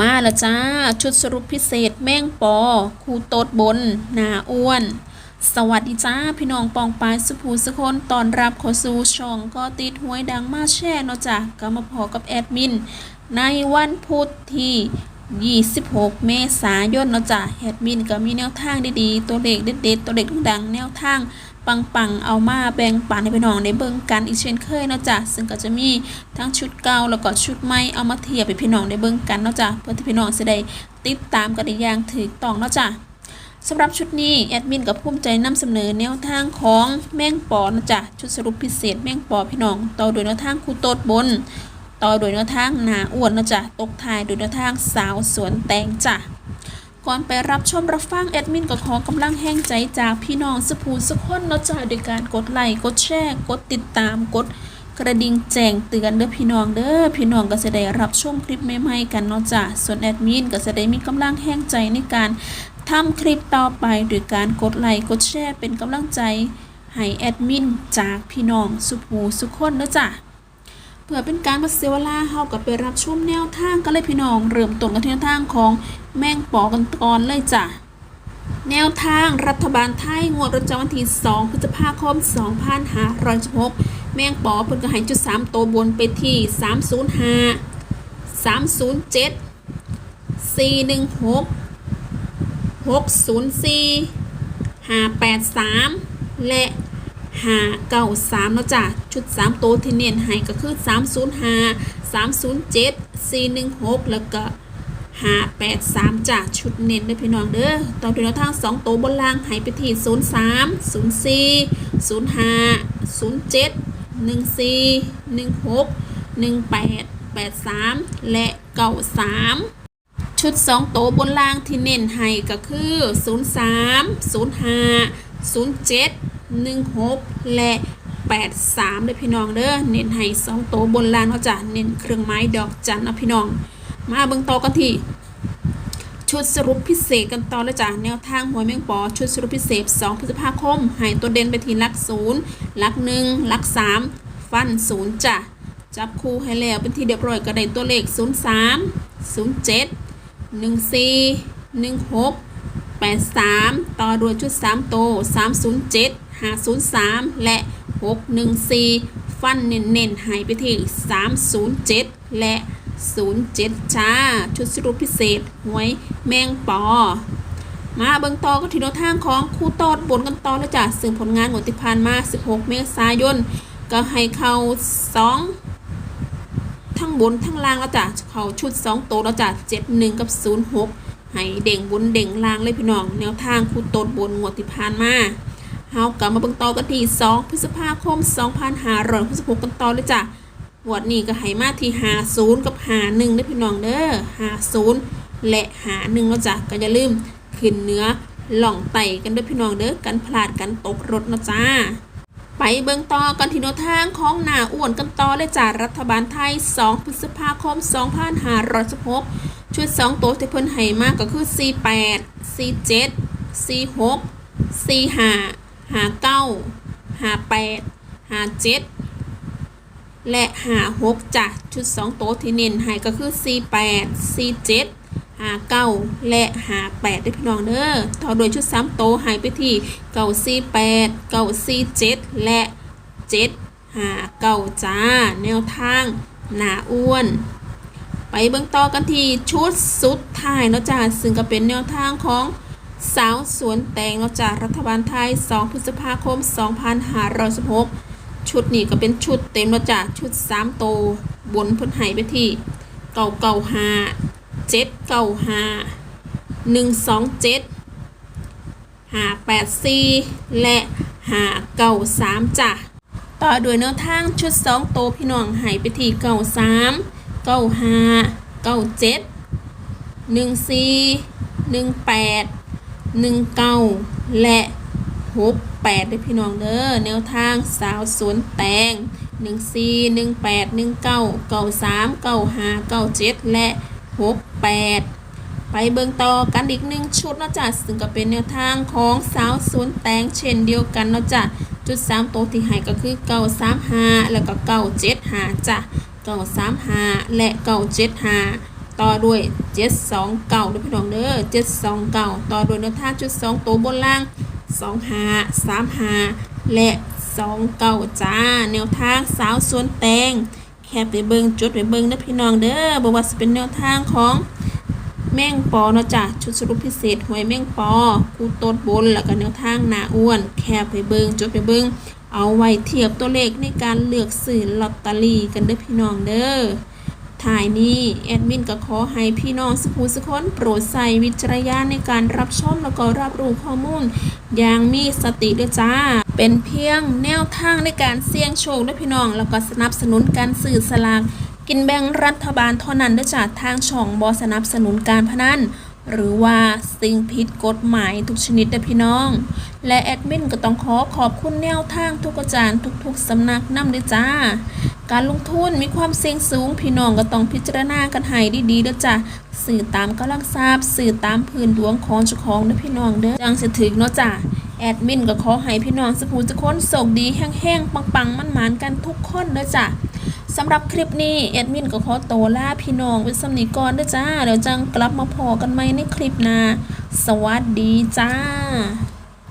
มาละจ้า ชุดสรุปพิเศษแม่งปอครูโตดบน หนาอ้วน สวัสดีจ้า พี่น้องปองปายสุภูสุคนตอนรับขอสู่ช่องก็ติดหวยดังมาแช่เนาะจ้ะก็มาพอกับแอดมิน ในวันพุธที่26 เมษายนเนาะจ้ะแอดมินก็มีแนวทางดีๆ ตัวเลขเด็ดๆ ตัวเลขดังๆแนวทาง ปังๆ เอามาแบ่งปันให้พี่น้องได้เบิ่งกันอีกเช่นเคยเนาะจ้ะซึ่งก็จะมีทั้งชุดเก่าแล้วก็ชุดใหม่เอามาเทียบให้พี่น้องได้เบิ่งกันเนาะจ้ะเพื่อที่พี่น้องจะได้ติดตามกันได้อย่างถูกต้องเนาะจ้ะสำหรับชุดนี้แอดมินกับภูมิใจนำเสนอแนวทางของแม่งปอนะจ้ะชุดสรุปพิเศษแม่งปอพี่น้อง ต่อโดยแนวทางครูโตดบน ต่อโดยแนวทางหนาอ้วนนะจ๊ะตกทายโดยแนวทางสาวสวนแตงจ้ะ ก่อนไปรับชมรับฟังแอดมินก็ขอกำลังแห้งใจจากพี่น้องสภูสุขคนเนาะจ้ะโดยการกดไลค์กดแชร์กดติดตามกดกระดิ่งแจ้งเตือนเด้อพี่น้องเด้อพี่น้องก็จะได้รับชมคลิปใหม่ๆกันเนาะจ้ะส่วนแอดมินก็จะได้มีกำลังแห้งใจในการทำคลิปต่อไปโดยการกดไลค์กดแชร์เป็นกำลังใจให้แอดมินจากพี่น้องสุภูสุขคนเนาะจ้ะ เพื่อเป็นการมาเสียเวลาเฮากับไปรับชมแนวทางกันเลยพี่น้อง เริ่มต้นกันที่แนวทางของแมงปอกันก่อนเลยจ้ะแนวทางรัฐบาลไทยงวดประจำวันที่ 2 พฤษภาคม 2566แมงปอเพิ่นก็ให้จุด3โตวบนไปที่ 305 307 416 604 583 และ หาเก้าสามเนาะจ้ะชุดสามตัวที่เน้นให้ก็คือสามศูนย์ห้าสามศูนย์เจ็ดสี่หนึ่งหกแล้วก็หาแปดสามจ้ะชุดเน้นเด้อพี่น้องเด้อตอนที่เราทางสองตัวบนล่างให้ไปที่ศูนย์สามศูนย์สี่ศูนย์ห้าศูนย์เจ็ดหนึ่งสี่หนึ่งหกหนึ่งแปดแปดสามและเก้าสามชุด2โตวบนล่างที่เน้นให้ก็คือ03 05 07 16 และ 83เลยพี่น้องเด้อเน้นให้2โตวบนล่างเนาะจ้ะเน้นเครื่องไม้ดอกจันนะพี่น้อง มาเบิ่งต่อกันที่ชุดสรุปพิเศษกันต่อเลยจ้ะแนวทางหัวแมงปอชุดสรุปพิเศษ 2 พฤษภาคมให้ตัวเด่นไปทีลัก0หลัก1หลัก3ฟัน0จ้ะจับคู่ให้แล้วเป็นที่เรียบร้อยก็ได้ตัวเลข 03 07หนึ่งสี่หนึ่ งหกแปดสามต่อด้วยชุดสามโตสามศูนย์เจ็ดห้าศูนย์สามและหกหนึ่งสี่ฟันเน้นๆหายไปที่สามศูนย์เจ็ดและศูนย์เจ็ดจ้า ชุดสรุปพิเศษหวยแมงปอ มาเบิงต่อก็ที่แนวทางของครูตอดบนกันต่อเลยจ้ะซึ่งผลงานงวดที่ผ่านมา 16 เมษายน ก็ให้เข้า 2ทั้งบนทั้งล่างแล้วจ้ะเขาชุด 2 โตแล้วจ้ะ71 กับ 06 ให้เด่งบนเด่งล่างเลยพี่น้อง แนวทางคูโตดบนงวดที่ผ่านมาเฮากลับมาเบิ่งต่อกันที่ 2 พฤษภาคม 2566กันต่อเลยจ้ะงวดนี้ก็ให้มาที่50กับ51เลยพี่น้องเด้อ50 และ51แล้วจ้ะก็อย่าลืมขึ้นเนื้อหล่องไต่กันด้วยพี่น้องเด้อกันพลาดกันตกรถนะจ้าไปเบิ่งต่อกันที่แนวทางของหนาอ้วนกันต่อเลยจากรัฐบาลไทย 2 พฤษภาคม 2516 ชุด 2 ตัวที่เพิ่นให้มากก็คือ 48 47 46 45 59 58 57 และ 56จ้ะชุด 2 ตัวที่เน้นให้ก็คือ 48 47หาเก้าและหาแปดด้วยพี่น้องเด้อต่อโดยชุดสามโตวหายไปที่เก้าสี่แปดเก้าสี่เจ็ดและเจ็ดเก้าจ้า แนวทาง หนาอ้วน ไปเบิ่งต่อกันที่ชุดสุดท้ายเนาะจ้าซึ่งก็เป็นแนวทางของสาวสวนแตงเนาะจ้ารัฐบาลไทย 2 พฤษภาคม 2516 ชุดนี้ก็เป็นชุดเต็มเนาะจ้าชุด 3 โต บนพิ่นหายไปที่เก่าเก่าหาเจ็ดเก้าหาหนึ่งสองเจ็ดหาแปดสี่และหาเก้าสามจ้ะต่อด้วยแนวทางชุดสองโตพี่น้องหายไปที่เก้าสาม เก้าห้าเก้าเจ็ดหนึ่งสี่หนึ่งแปดหนึ่งเก้าและหกแปดด้วยพี่น้องเด้อแนวทางสาวสวนแตงหนึ่งสี่หนึ่งแปดหนึ่งเก้าเก้าสามเก้าห้าเก้าเจ็ดและหกแปดไปเบิ่งต่อกันอีกหนึ่งชุดเนาะจ้ะซึ่งก็เป็นแนวทางของสาวสวนแตงเช่นเดียวกันเนาะจ้ะจุดสามตัวที่ให้ก็คือเก้าสามห้าแล้วก็เก้าเจ็ดห้าจ้ะ เก้าสามหาและเก้าเจ็ดหาต่อด้วยเจ็ดสองเก่าด้วยพี่น้องเด้อเจ็ดสองเก่าต่อด้วยแนวทางชุดสองตัวบนล่างสองหาสามหาและสองเก่าจ้า แนวทางสาวสวนแตงแคบไปเบิงจุดไปเบิงนะพี่น้องเด้อบ่ว่าเป็นแนวทางของแม่งปอเนาะจ้ะชุดสรุปพิเศษหวยแม่งปอคู่โตดบนแล้วก็แนวทางหนาอ้วน แคบไปเบิงจุดไปเบิง เอาไว้เทียบตัวเลขในการเลือกซื้อลอตเตอรี่กันเด้อพี่น้องเด้อถ่ายนี้แอดมินก็ขอให้พี่น้องสุภูสุคนโปรดใส่วิจารณญาณในการรับชมแล้วก็รับรู้ข้อมูล อย่างมีสติด้วยจ้า เป็นเพียงแนวทางในการเสี่ยงโชคด้วยพี่น้อง แล้วก็สนับสนุนการสื่อสลากกินแบ่งรัฐบาลเท่านั้นด้วยจ้าทางช่องบอสนับสนุนการพนัน หรือว่าสิ่งผิดกฎหมายทุกชนิดเด้อพี่น้อง และแอดมินก็ต้องขอขอบคุณแนวทางทุกอาจารย์ทุกๆสำนักนำด้วยจ้า การลงทุนมีความเสี่ยงสูง พี่น้องก็ต้องพิจารณากันให้ดีๆด้อจ้ะสื่อตามกำลังทราบสื่อตามพื้นดวงของเจ้าของเด้อพี่น้องเด้อจังสิถึกเนาะจ้ะแอดมินก็ขอให้พี่น้องสุภูทุกคนโชคดีแห้งๆปังๆมันๆกันทุกคนเด้อจ้ะ สำหรับคลิปนี้แอดมินก็ขอตัวลาพี่น้องไว้สำนีก่อนด้วยจ้า เดี๋ยวจังกลับมาพอกันใหม่ในคลิปหน้าสวัสดีจ้า